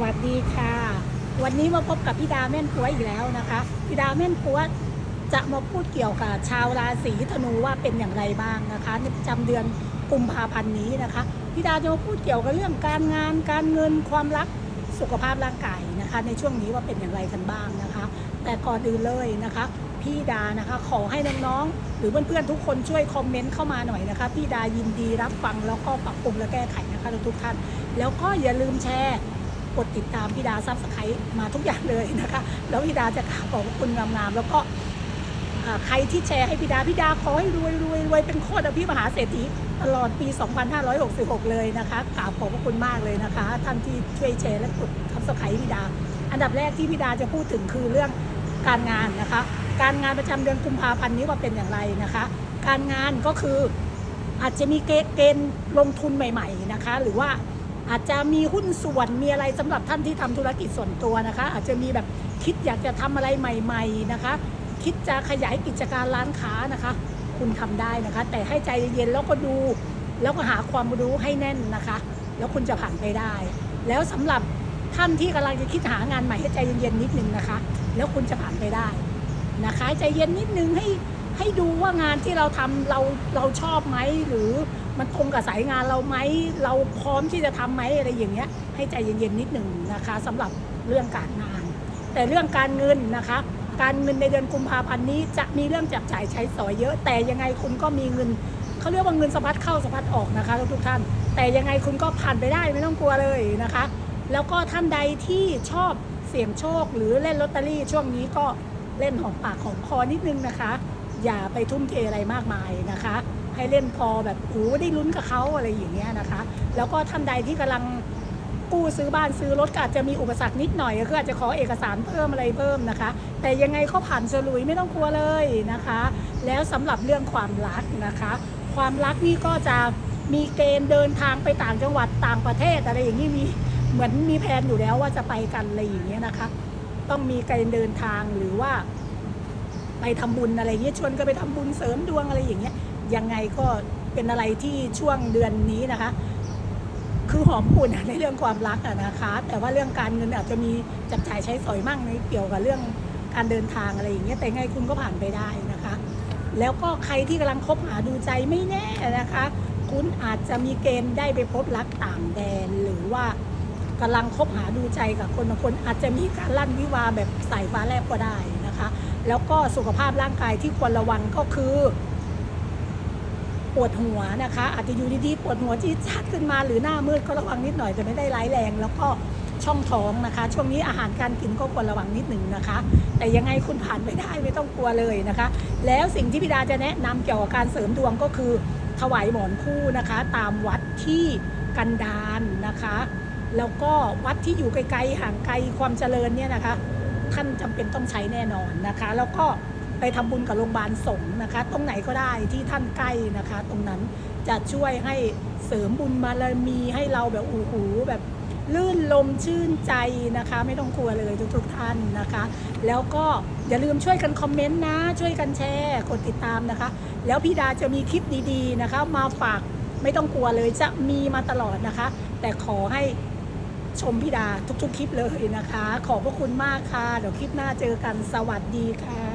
วัสดีค่ะ วันนี้มาพบกับพี่ดาแม่นปัวอีกแล้วนะคะพี่ดาแม่นปัวจะมาพูดเกี่ยวกับชาวราศีธนูว่าเป็นอย่างไรบ้างนะคะในประจำเดือนกุมภาพันธ์นี้นะคะพี่ดาจะมาพูดเกี่ยวกับเรื่องการงาน การเงินความรักสุขภาพร่างกายนะคะ ในช่วงนี้ว่าเป็นอย่างไรกันบ้างนะคะ แต่ก่อนอื่นเลยนะคะ พี่ดานะคะขอให้น้องๆหรือเพื่อนๆทุกคนช่วยคอมเมนต์เข้ามาหน่อยนะคะพี่ดายินดีรับฟังแล้วก็ปรับปรุงและแก้ไขนะคะทุกท่าน แล้วก็อย่าลืมแชร์ กดติดตามพี่ดาซับสไครต์มาทุกอย่างเลยนะคะ แล้วพี่ดาจะขอบคุณงามๆแล้วก็ใครที่แชร์ให้พี่ดาพี่ดาขอให้รวยรวยรวยเป็นโคตรอภิมหาเศรษฐีตลอดปี 2566 เลยนะคะกราบขอบพระคุณมากเลยนะคะท่านที่ช่วยแชร์และกดซับสไครต์พี่ดา อันดับแรกที่พี่ดาจะพูดถึงคือเรื่องการงานนะคะ การงานประจำเดือนกุมภาพันธ์นี้ว่าเป็นอย่างไรนะคะ การงานก็คืออาจจะมีเกณฑ์ลงทุนใหม่ ๆนะคะ หรือว่า อาจจะมีหุ้นส่วนมีอะไรสำหรับท่านที่ทำธุรกิจส่วนตัวนะคะ อาจจะมีแบบคิดอยากจะทำอะไรใหม่ ๆนะคะ คิดจะขยายกิจการร้านค้านะคะ คุณทำได้นะคะ แต่ให้ใจเย็นๆแล้วก็ดู แล้วก็หาความรู้ให้แน่นนะคะ แล้วคุณจะผ่านไปได้ แล้วสำหรับท่านที่กำลังจะคิดหางานใหม่ให้ใจเย็นๆนิดนึงนะคะ แล้วคุณจะผ่านไปได้นะคะ ใจเย็นนิดนึงให้ให้ดูว่างานที่เราทำเราเราชอบไหมหรือ มันตรงกับสายงานเราไหมเราพร้อมที่จะทำไหมอะไรอย่างเงี้ยให้ใจเย็นๆนิดหนึ่งนะคะสำหรับเรื่องการงาน แต่เรื่องการเงินนะคะ การเงินในเดือนกุมภาพันธ์นี้จะมีเรื่องจับจ่ายใช้สอยเยอะ แต่ยังไงคุณก็มีเงินเขาเรียกว่าเงินสะพัดเข้าสะพัดออกนะคะทุกท่าน แต่ยังไงคุณก็ผ่านไปได้ไม่ต้องกลัวเลยนะคะ แล้วก็ท่านใดที่ชอบเสี่ยงโชคหรือเล่นลอตเตอรี่ช่วงนี้ก็เล่นหอมปากหอมคอนิดนึงนะคะ อย่าไปทุ่มเทอะไรมากมายนะคะ ให้เล่นพอแบบโอ้ได้ลุ้นกับเขาอะไรอย่างเงี้ยนะคะ แล้วก็ท่านใดที่กำลังกู้ซื้อบ้านซื้อรถก็อาจจะมีอุปสรรคนิดหน่อยก็อาจจะขอเอกสารเพิ่มอะไรเพิ่มนะคะ แต่ยังไงเขาผ่านฉลุยไม่ต้องกลัวเลยนะคะ แล้วสำหรับเรื่องความรักนะคะ ความรักนี่ก็จะมีเกณฑ์เดินทางไปต่างจังหวัดต่างประเทศอะไรอย่างนี้มีเหมือนมีแผนอยู่แล้วว่าจะไปกันอะไรอย่างเงี้ยนะคะ ต้องมีเกณฑ์เดินทางหรือว่า ไปทำบุญอะไรเงี้ยชวนกันไปทำบุญเสริมดวงอะไรอย่างเงี้ย ยังไงก็เป็นอะไรที่ช่วงเดือนนี้นะคะ คือหอมปุ่นในเรื่องความรักอะนะคะ แต่ว่าเรื่องการเงินอาจจะมีจับจ่ายใช้สอยมั่งในเกี่ยวกับเรื่องการเดินทางอะไรอย่างเงี้ยแต่ไงคุณก็ผ่านไปได้นะคะ แล้วก็ใครที่กำลังคบหาดูใจไม่แน่นะคะ คุณอาจจะมีเกณฑ์ได้ไปพบรักต่างแดนหรือว่ากำลังคบหาดูใจกับคนบางคนอาจจะมีการลั่นวิวาแบบสายฟ้าแลบก็ได้นะคะ แล้วก็สุขภาพร่างกายที่ควรระวังก็คือ ปวดหัวนะคะ อาจจะอยู่ดีๆปวดหัวที่ชัดขึ้นมาหรือหน้ามืดก็ระวังนิดหน่อยแต่ไม่ได้ร้ายแรง แล้วก็ช่องท้องนะคะ ช่วงนี้อาหารการกินก็ควรระวังนิดหนึ่งนะคะ แต่ยังไงคุณผ่านไปได้ไม่ต้องกลัวเลยนะคะ แล้วสิ่งที่พิดาจะแนะนำเกี่ยวกับการเสริมดวงก็คือ ถวายหมอนคู่นะคะ ตามวัดที่กันดารนะคะ แล้วก็วัดที่อยู่ไกลๆห่างไกลความเจริญเนี่ยนะคะ ท่านจำเป็นต้องใช้แน่นอนนะคะ แล้วก็ ไปทำบุญกับโรงพยาบาลสงฆ์นะคะ ตรงไหนก็ได้ที่ท่านใกล้นะคะ ตรงนั้นจะช่วยให้เสริมบุญบารมีให้เราแบบโอ้โหแบบลื่นลมชื่นใจนะคะ ไม่ต้องกลัวเลยทุกๆท่านนะคะ แล้วก็อย่าลืมช่วยกันคอมเมนต์นะ ช่วยกันแชร์กดติดตามนะคะ แล้วพี่ดาจะมีคลิปดีๆนะคะ มาฝากไม่ต้องกลัวเลยจะมีมาตลอดนะคะ แต่ขอให้ชมพี่ดาทุกๆคลิปเลยนะคะ ขอบพระคุณมากค่ะ เดี๋ยวคลิปหน้าเจอกันสวัสดีค่ะ